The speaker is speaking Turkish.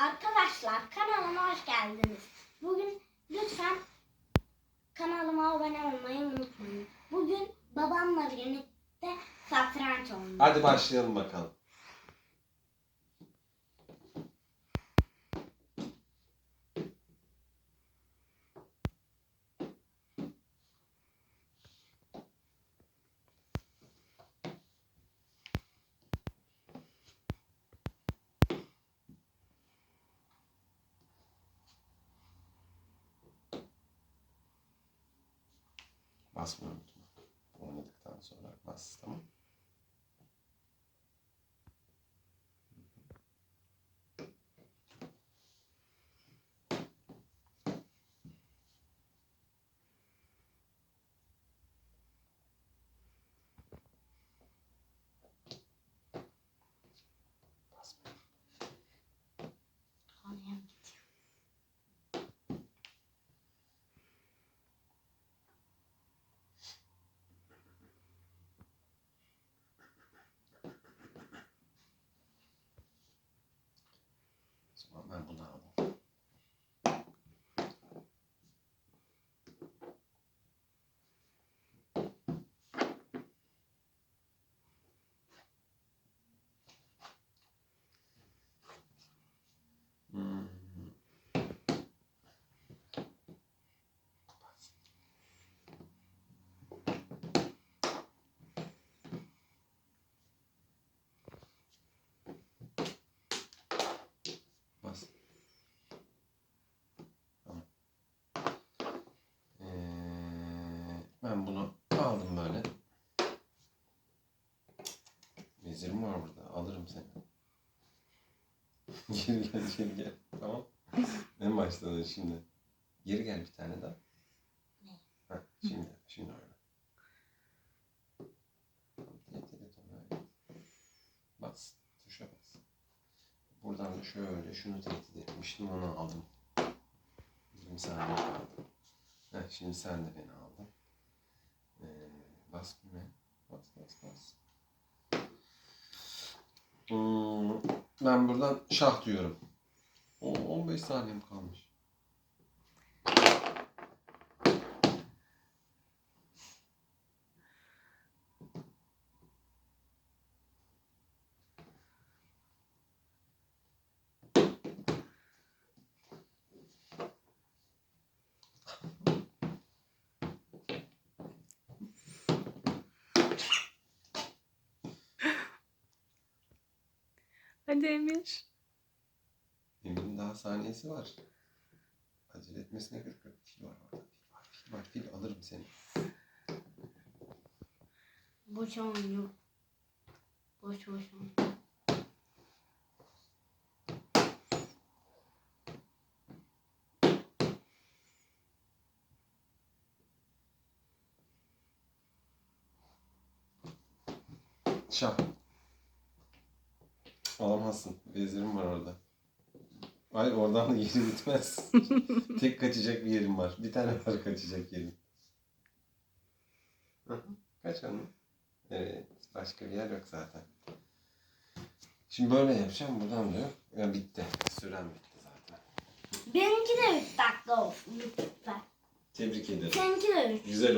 Arkadaşlar kanalıma hoş geldiniz. Bugün lütfen kanalıma abone olmayı unutmayın. Bugün babamla birlikte satranç oynuyoruz. Hadi başlayalım bakalım. Basmayı unutma. Oynadıktan sonra bas tamam. O zaman ben bunu aldım. Hmm. Bas. Tamam. Ee, ben bunu aldım böyle. Vezirim var burada. Alırım seni. geri gel, geri gel. Tamam. En başladın şimdi. Geri gel bir tane daha. Ne? Ha, şimdi, şimdi oyna. Bas, tuşa bas. Buradan da şöyle şunu tehdit etmiştim onu aldım. 20 saniye kaldı. Heh, şimdi sen de beni aldın. Bas ne? Bas bas bas. Hmm, ben buradan şah diyorum. O 15 saniyem kalmış. Hadi Emir. Emir'in daha saniyesi var. Acele etmesine gerek yok. Fil var orada. Fil var. Fil var. Fil alırım seni. Boş oynuyor. Boş boş oynuyor. Şah. Alamazsın. Vezirim var orada. Hayır oradan da yeri bitmez. Tek kaçacak bir yerim var. Bir tane var kaçacak yerim. Kaç anne? Evet. Başka bir yer yok zaten. Şimdi böyle yapacağım. Buradan da yok. Ya bitti. Süren bitti zaten. Benimki de 3 dakika olsun lütfen. Tebrik ederim. Seninki de 3. Güzel